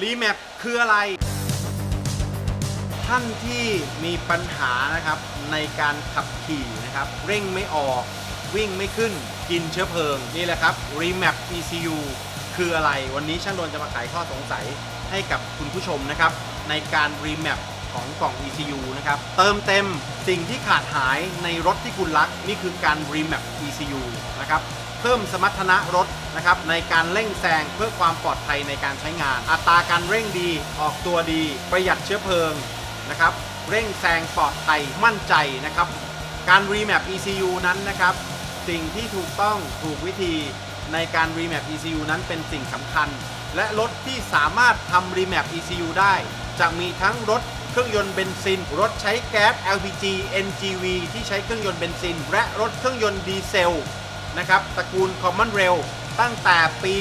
รีแมปคืออะไร ท่านที่มีปัญหานะครับในการขับขี่นะครับ เร่งไม่ออก วิ่งไม่ขึ้น กินเชื้อเพลิง นี่แหละครับ Remap ECU คืออะไร วันนี้ช่างโดนจะมาไขข้อสงสัยให้กับคุณผู้ชมนะครับ ในการ Remap ของกล่อง ECU นะครับ เติมเต็มสิ่งที่ขาดหายในรถที่คุณรัก นี่คือการ Remap ECU นะครับ เพิ่มสมรรถนะรถนะครับในการเร่งแซงเพื่อความปลอดภัยในการใช้งาน อัตราการเร่งดีออกตัวดี ประหยัดเชื้อเพลิงนะครับเร่งแซงปลอดภัยมั่นใจนะครับการ remap ECU นั้นนะครับสิ่งที่ถูกต้องถูกวิธีในการ remap ECU นั้นเป็นสิ่งสำคัญ และรถที่สามารถทำ remap ECU ได้ จะมีทั้งรถเครื่องยนต์เบนซิน รถใช้แก๊ส LPG NGV ที่ใช้เครื่องยนต์เบนซิน และรถเครื่องยนต์ดีเซล นะครับตระกูล Common Rail ตั้งแต่ปี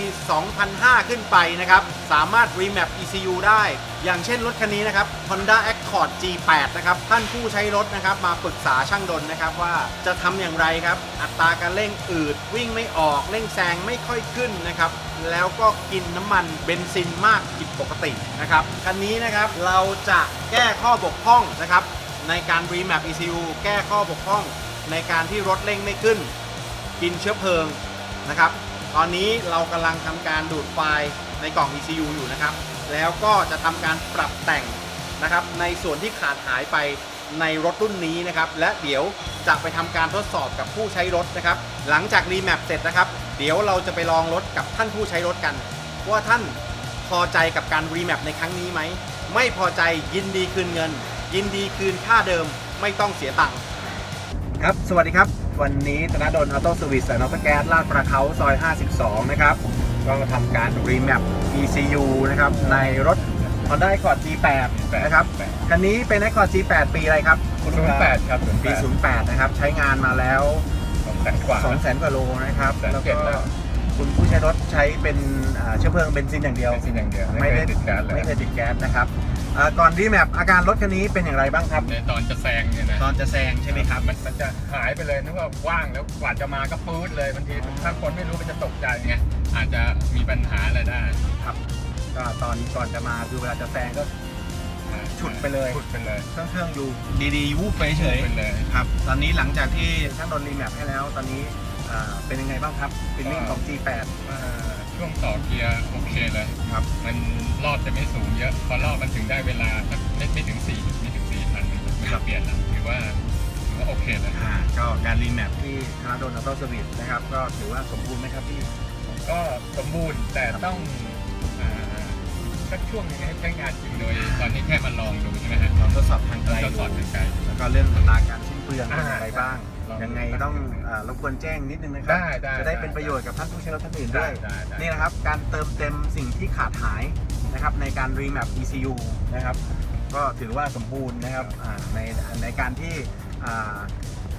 2005 ขึ้นไปนะครับ สามารถ remap ECU ได้ อย่างเช่นรถคันนี้นะครับ Honda Accord G8 นะครับ ท่านผู้ใช้รถนะครับ มาปรึกษาช่างดนนะครับว่าจะทำอย่างไรครับ อัตราการเร่งอืด วิ่งไม่ออก เร่งแซงไม่ค่อยขึ้นนะครับ แล้วก็กินน้ำมันเบนซินมากผิดปกตินะครับ คันนี้นะครับเราจะแก้ข้อบกพร่องนะครับ ในการ remap ECU แก้ข้อบกพร่อง ในการที่รถเร่งไม่ขึ้น กินเชื้อเพลิงนะครับ ตอนนี้เรากำลังทำการดูดไฟล์ในกล่อง ECU อยู่นะครับ แล้วก็จะทำการปรับแต่งนะครับ ในส่วนที่ขาดหายไปในรถรุ่นนี้นะครับ และเดี๋ยวจะไปทำการทดสอบกับผู้ใช้รถนะครับ หลังจากรีแมปเสร็จนะครับ เดี๋ยวเราจะไปลองรถกับท่านผู้ใช้รถกัน ว่าท่านพอใจกับการรีแมปในครั้งนี้ไหม ไม่พอใจยินดีคืนเงิน ยินดีคืนค่าเดิมไม่ต้องเสียตังค์ครับ สวัสดีครับ วันนี้ธนดลออโต้สวิสและนอตแก๊สลาดประเขาซอย 52 นะครับ ก็ทำการรีแมป ECU นะครับ ในรถ Honda Accord G8 นะครับ คันนี้เป็น Accord G8 ปีอะไรครับศูนย์แปดครับปี 08 นะครับ ใช้งานมาแล้วสองแสนกว่า200,000กว่าโลนะครับแสนแล้วเจ็ดก็แล้วคุณผู้ใช้รถใช้เป็นอ่าเชื้อเพลิงเบนซินอย่างเดียวเป็นสิ่งอย่างเดียวไม่ได้ติดการเลย ไม่เคยติดแก๊สนะครับ อ่าก่อนรีแมปอาการรถคันนี้เป็นอย่างไรบ้างครับ ในตอนจะแซงเนี่ยนะตอนจะแซงใช่ไหมครับ มันมันจะหายไปเลยนึกว่าว่างแล้วกว่าจะมาก็ปื๊ดเลยบางทีถ้าคนไม่รู้มันจะตกใจไงอาจจะมีปัญหาอะไรได้ครับ ก็ตอนก่อนจะมาคือเวลาจะแซงก็ ฉุดไปเลย ฉุดไปเลยเครื่องเครื่องอยู่ดีๆวูบไปเฉย ไปเลยครับ ตอนนี้หลังจากที่ช่างโดนรีแมปให้แล้ว ตอนนี้อ่าเป็นยังไงบ้างครับฟิลลิ่งของ G8 อ่า ช่วงต่อเกียร์โอเคเลยครับ มันรอบจะไม่สูงเยอะพอรอบมันถึงได้เวลาสักไม่ไม่ถึงสี่ไม่ถึงสี่พันมันจะเปลี่ยนแล้วถือว่าถือว่าโอเคเลยอ่าก็การรีแมปที่ธนาโดนออโต้สวิตนะครับ ก็ถือว่าสมบูรณ์ไหมครับพี่ก็สมบูรณ์แต่ต้องอ่าสักช่วงหนึงให้ใช้งานจริงโดย ตอนนี้แค่มาลองดูใช่ไหมฮะลองทดสอบทางไกลทดสอบดูทางไกล แล้วก็เรื่องอัตราการสิ้นเปลืองเป็นอ่า อะไรบ้างลอง ยังไงต้องอ่ารบกวนแจ้งนิดนึงนะครัได้ได้จะได้ได้เป็นประโยชน์กับท่านผู้ใช้รถท่านอื่นได้ด้วยได้ได้ นี่นะครับการเติมเต็มสิ่งที่ขาดหายนะครับในการ remap ECU นะครับก็ถือว่าสมบูรณ์นะครับอ่าในในการที่อ่า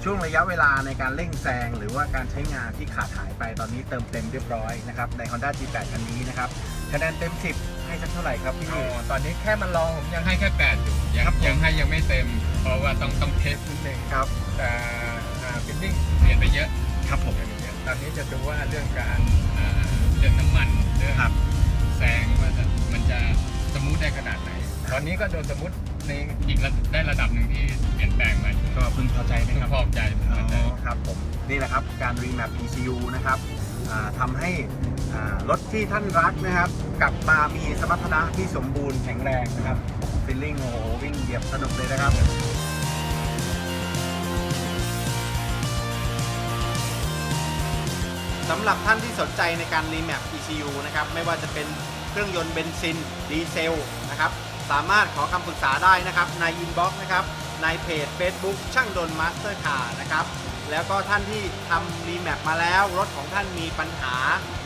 ช่วงระยะเวลาในการเร่งแซงหรือว่าการใช้งานที่ขาดหายไปตอนนี้เติมเต็มเรียบร้อยนะครับใน Honda G8 คันนี้นะครับคะแนนเต็ม 10 ให้สักเท่าไหร่ครับพี่ อ๋อตอนนี้แค่มาลองผมยังให้แค่แปดอยู่ยังครับผม ยังให้ยังไม่เต็ม เพราะว่าต้องต้องเทสนิดนึงครับ แต่ ฟิลลิ่งเปลี่ยนไปเยอะครับผมเปลี่ยนไปเยอะตอนนี้จะดูว่าเรื่องการอ่าเรื่องน้ำมันเรื่องครับแซงว่าจะมันจะสมูทได้ขนาดไหน ตอนนี้ก็โดนสมูทในอีกระได้ระดับหนึ่งที่เปลี่ยนแปลงมาก็พึงพอใจไหมทุคกรับ พอใจพึงพอใจอ๋อครับผมนี่แหละครับการ remap ECU นะครับอ่าทำให้อ่ารถที่ท่านรักนะครับกลับมามีสมรรถนะที่สมบูรณ์แข็งแรงนะครับฟีลลิ่งโอ้โหวิ่งเหยียบสนุกเลยนะครับ สำหรับท่านที่สนใจในการ remap ECU นะครับไม่ว่าจะเป็นเครื่องยนต์เบนซินดีเซลนะครับสามารถขอคำปรึกษาได้นะครับในอินบ็อกซ์นะครับในเพจ Facebook ช่างดนมาสเตอร์คาร์นะครับแล้วก็ท่านที่ทำรีแมปมาแล้ว รถของท่านมีปัญหา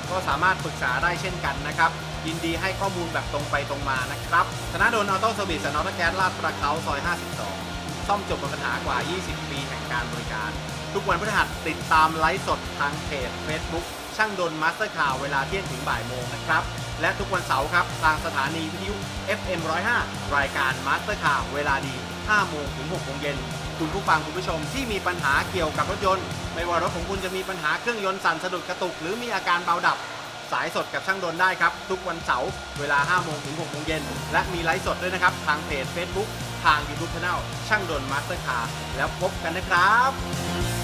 ก็สามารถปรึกษาได้เช่นกันนะครับ ยินดีให้ข้อมูลแบบตรงไปตรงมานะครับธนาดลออโต้เซอร์วิสและนอตแก๊สลาดประเขาซอย 52 ซ่อมจบปัญหากว่า 20 ปีแห่งการบริการ ทุกวันพฤหัสติดตามไลฟ์สดทางเพจ Facebook ช่างดนมาสเตอร์คาร์เวลาเที่ยงถึงบ่ายโมงนะครับ และทุกวันเสาร์ครับ ทางสถานีวิทยุ FM 105 รายการมาสเตอร์คาร์เวลาดี 5 โมงถึง6โมงเย็น คุณผู้ฟังคุณผู้ชมที่มีปัญหาเกี่ยวกับรถยนต์ ไม่ว่ารถของคุณจะมีปัญหาเครื่องยนต์สั่นสะดุดกระตุก หรือมีอาการเบาดับ สายสดกับช่างดนได้ครับ ทุกวันเสาร์เวลา 5 โมงถึง6โมงเย็น และมีไลฟ์สดด้วยนะครับ ทางเพจ Facebook ทาง YouTube Channel ช่างดนมาสเตอร์คาร์แล้วพบกันนะครับ